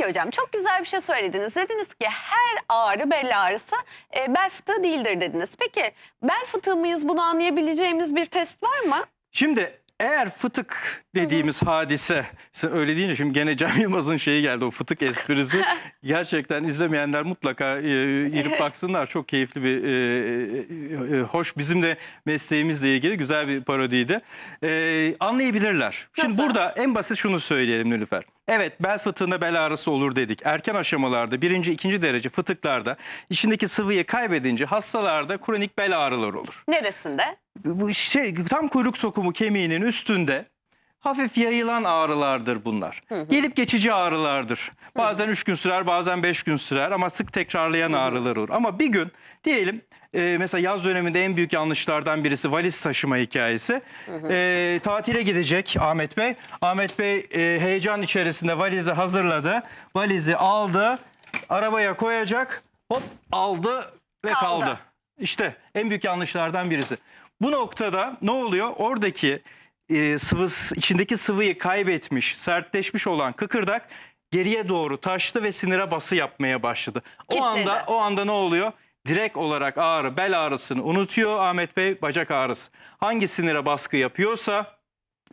Peki hocam çok güzel bir şey söylediniz. Dediniz ki her ağrı bel ağrısı e, bel fıtığı değildir dediniz. Peki bel fıtığı mıyız bunu anlayabileceğimiz bir test var mı? Şimdi eğer fıtık dediğimiz hadise, sen öyle deyince şimdi gene Cem Yılmaz'ın şeyi geldi o fıtık esprisi. Gerçekten izlemeyenler mutlaka e, girip baksınlar. Çok keyifli bir, e, e, hoş bizim de mesleğimizle ilgili güzel bir parodiydi. E, anlayabilirler. Şimdi Nasıl? burada en basit şunu söyleyelim Nilüfer. Evet bel fıtığında bel ağrısı olur dedik. Erken aşamalarda birinci, ikinci derece fıtıklarda içindeki sıvıyı kaybedince hastalarda kronik bel ağrıları olur Neresinde? bu şey tam kuyruk sokumu kemiğinin üstünde hafif yayılan ağrılardır bunlar. Gelip geçici ağrılardır. Bazen 3 gün sürer, bazen 5 gün sürer ama sık tekrarlayan ağrılar olur. Ama bir gün diyelim e, mesela yaz döneminde en büyük yanlışlardan birisi valiz taşıma hikayesi. E, tatile gidecek Ahmet Bey. Ahmet Bey e, heyecan içerisinde valizi hazırladı. Valizi aldı, arabaya koyacak. Hop aldı ve Kaldı. kaldı. İşte en büyük yanlışlardan birisi. Bu noktada ne oluyor? Oradaki e, sıvı içindeki sıvıyı kaybetmiş, sertleşmiş olan kıkırdak geriye doğru taştı ve sinire bası yapmaya başladı. O Kitledi. anda o anda ne oluyor? Direkt olarak ağrı, bel ağrısını unutuyor Ahmet Bey, bacak ağrısı. Hangi sinire baskı yapıyorsa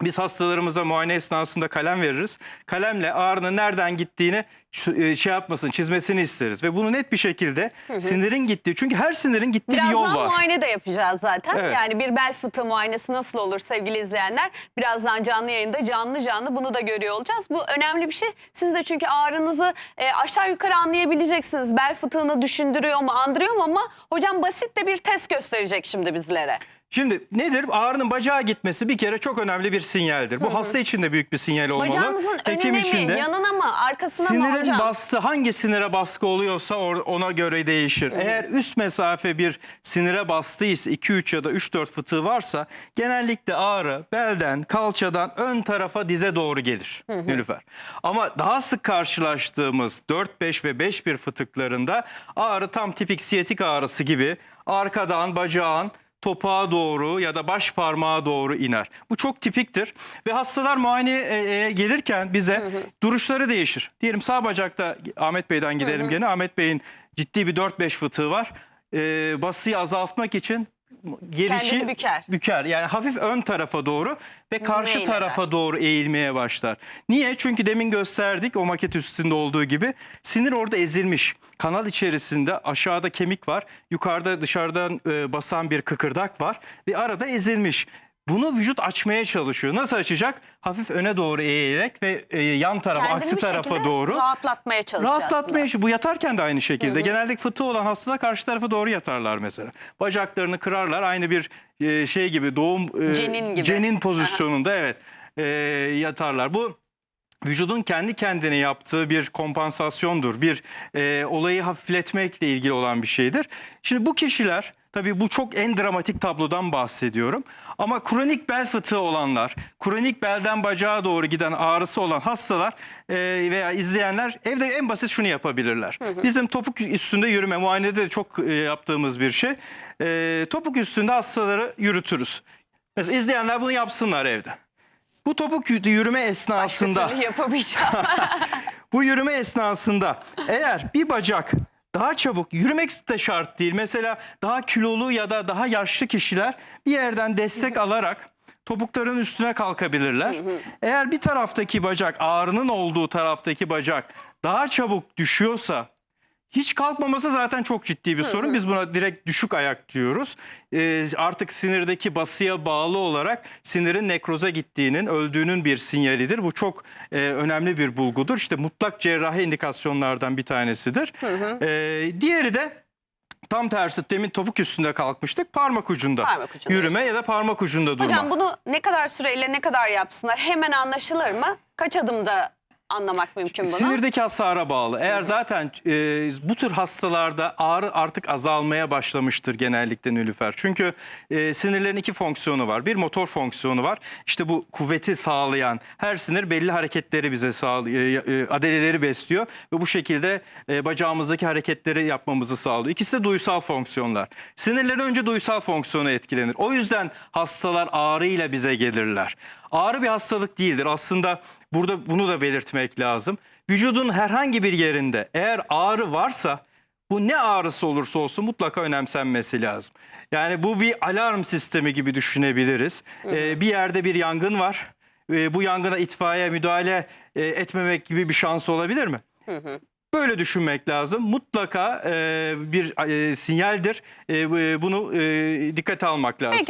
biz hastalarımıza muayene esnasında kalem veririz. Kalemle ağrının nereden gittiğini şu- e, şey yapmasın, çizmesini isteriz. Ve bunu net bir şekilde sinirin gittiği, çünkü her sinirin gittiği bir yol Birazdan var. muayene de yapacağız zaten. Evet. Yani bir bel fıtığı muayenesi nasıl olur sevgili izleyenler? Birazdan canlı yayında canlı canlı bunu da görüyor olacağız. Bu önemli bir şey. Siz de çünkü ağrınızı e, aşağı yukarı anlayabileceksiniz. Bel fıtığını düşündürüyor mu, andırıyor mu ama hocam basit de bir test gösterecek şimdi bizlere. Şimdi nedir? Ağrının bacağa gitmesi bir kere çok önemli bir sinyaldir. Bu hasta için de büyük bir sinyal olmalı. Bacağımızın Hekim önüne için mi, de. yanına mı, arkasına mı Hocam? bastı hangi sinire baskı oluyorsa or- ona göre değişir. Eğer üst mesafe bir sinire bastıysa 2-3 ya da 3-4 fıtığı varsa genellikle ağrı belden, kalçadan ön tarafa dize doğru gelir Nilüfer. Ama daha sık karşılaştığımız 4-5 ve 5-1 fıtıklarında ağrı tam tipik siyatik ağrısı gibi arkadan bacağın topağa doğru ya da baş parmağa doğru iner. Bu çok tipiktir ve hastalar muayeneye gelirken bize duruşları değişir. Diyelim sağ bacakta Ahmet Bey'den gidelim gene. Ahmet Bey'in ciddi bir 4-5 fıtığı var. Ee, basıyı azaltmak için gelişi Kendini büker. büker. Yani hafif ön tarafa doğru ve karşı Meyleder. tarafa doğru eğilmeye başlar. Niye? Çünkü demin gösterdik o maket üstünde olduğu gibi sinir orada ezilmiş. Kanal içerisinde aşağıda kemik var. Yukarıda dışarıdan e, basan bir kıkırdak var ve arada ezilmiş. Bunu vücut açmaya çalışıyor. Nasıl açacak? Hafif öne doğru eğilerek ve e, yan tarafa, Kendini aksi bir tarafa şekilde doğru. rahatlatmaya çalışıyor Rahatlatmaya aslında. Bu yatarken de aynı şekilde. Genellikle fıtığı olan hastalar karşı tarafa doğru yatarlar mesela. Bacaklarını kırarlar aynı bir e, şey gibi doğum e, Cenin gibi. cenin pozisyonunda evet e, yatarlar. Bu vücudun kendi kendine yaptığı bir kompansasyondur. Bir e, olayı hafifletmekle ilgili olan bir şeydir. Şimdi bu kişiler tabii bu çok en dramatik tablodan bahsediyorum. Ama kronik bel fıtığı olanlar, kronik belden bacağa doğru giden ağrısı olan hastalar e, veya izleyenler evde en basit şunu yapabilirler. Bizim topuk üstünde yürüme muayenede de çok e, yaptığımız bir şey. E, topuk üstünde hastaları yürütürüz. Mesela izleyenler bunu yapsınlar evde. Bu topuk yürüme Başka esnasında türlü yapamayacağım. bu yürüme esnasında eğer bir bacak daha çabuk yürümek de şart değil. Mesela daha kilolu ya da daha yaşlı kişiler bir yerden destek alarak topukların üstüne kalkabilirler. Eğer bir taraftaki bacak ağrının olduğu taraftaki bacak daha çabuk düşüyorsa hiç kalkmaması zaten çok ciddi bir sorun. Biz buna direkt düşük ayak diyoruz. Ee, artık sinirdeki basıya bağlı olarak sinirin nekroza gittiğinin, öldüğünün bir sinyalidir. Bu çok e, önemli bir bulgudur. İşte mutlak cerrahi indikasyonlardan bir tanesidir. Ee, diğeri de tam tersi demin topuk üstünde kalkmıştık. Parmak ucunda. Parmak ucunda. Yürüme ya da parmak ucunda durma. Hocam bunu ne kadar süreyle ne kadar yapsınlar? Hemen anlaşılır mı? Kaç adımda anlamak mümkün bunu? Sinirdeki hasara bağlı. Eğer zaten e, bu tür hastalarda ağrı artık azalmaya başlamıştır genellikle Nülüfer. Çünkü e, sinirlerin iki fonksiyonu var. Bir motor fonksiyonu var. İşte bu kuvveti sağlayan her sinir belli hareketleri bize sağlıyor. E, e, adeleleri besliyor ve bu şekilde e, bacağımızdaki hareketleri yapmamızı sağlıyor. İkisi de duysal fonksiyonlar. Sinirlerin önce duysal fonksiyonu etkilenir. O yüzden hastalar ağrıyla bize gelirler. Ağrı bir hastalık değildir. Aslında burada bunu da belirtmek lazım. vücudun herhangi bir yerinde eğer ağrı varsa bu ne ağrısı olursa olsun mutlaka önemsenmesi lazım. Yani bu bir alarm sistemi gibi düşünebiliriz. Ee, bir yerde bir yangın var. Ee, bu yangına itfaiye müdahale e, etmemek gibi bir şans olabilir mi? Hı hı. Böyle düşünmek lazım. Mutlaka e, bir e, sinyaldir. E, bu- bunu e, dikkate almak lazım. Peki.